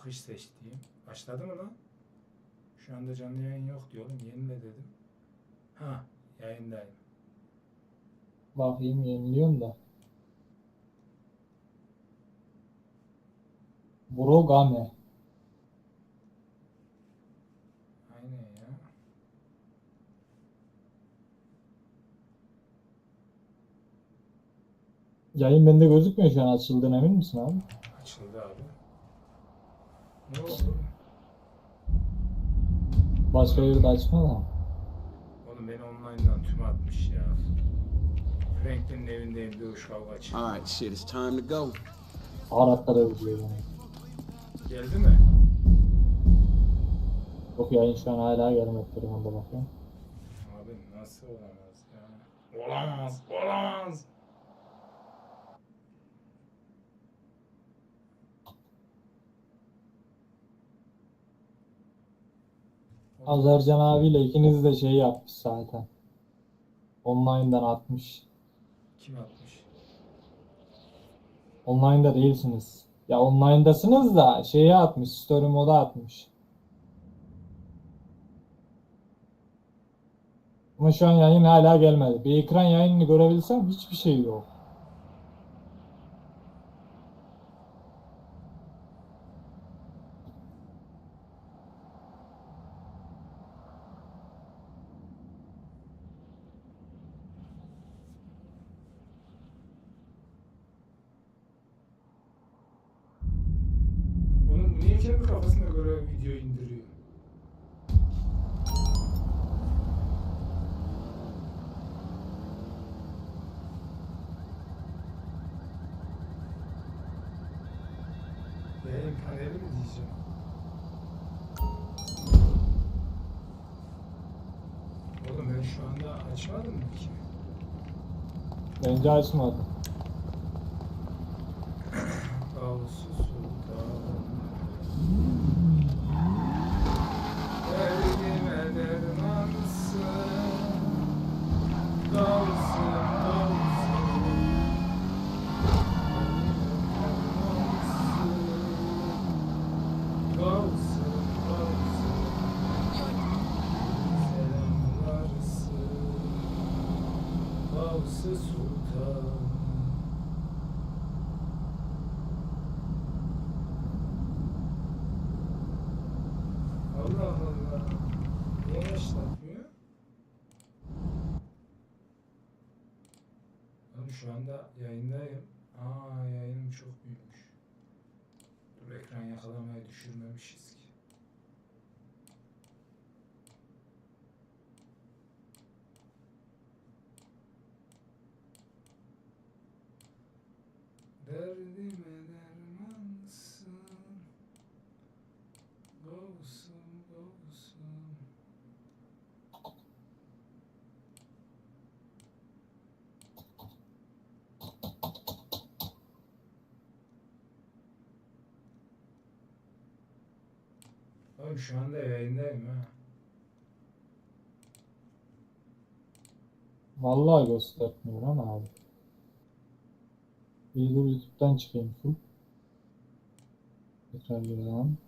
Akış seçtiğim. Başladı mı lan? Şu anda canlı yayın yok diyor oğlum. Yenile dedim. Ha yayındayım. Bakayım yeniliyorum da. Brogame. Aynen ya. Yayın bende gözükmüyor şu an açıldığına emin misin abi? Açıldı abi. Ne oldu? Başka yerde açma da. Oğlum beni online'dan tüm atmış ya. Franklin'in evindeyim dövüş kavga çıktı. All right, shit, it's time to go. Araplara biliyor yani. Geldi mi? Yok yayın şu an hala gelmedi telefonda bakıyorum. Abi nasıl olamaz ya? Olamaz, olamaz. Azercan abiyle ikiniz de şey yapmış zaten. Online'dan atmış. Kim atmış? Online'da değilsiniz. Ya online'dasınız da şeye atmış. Story moda atmış. Ama şu an yayın hala gelmedi. Bir ekran yayınını görebilsem hiçbir şey yok. Oğlum bu niye kendi kafasına göre video indiriyor? Yayın paneli mi diyeceğim? Oğlum ben şu anda açmadım mı ki? Bence açmadı. Allah Allah. Niye yaşlatmıyor? Abi şu anda yayındayım. Aa yayınım Derdime dermansın Gavsım, gavsım Oğlum şu anda yayındayım ha. Vallahi göstermiyor ama abi. Bir dur YouTube'dan çıkayım full. Tekrar girelim.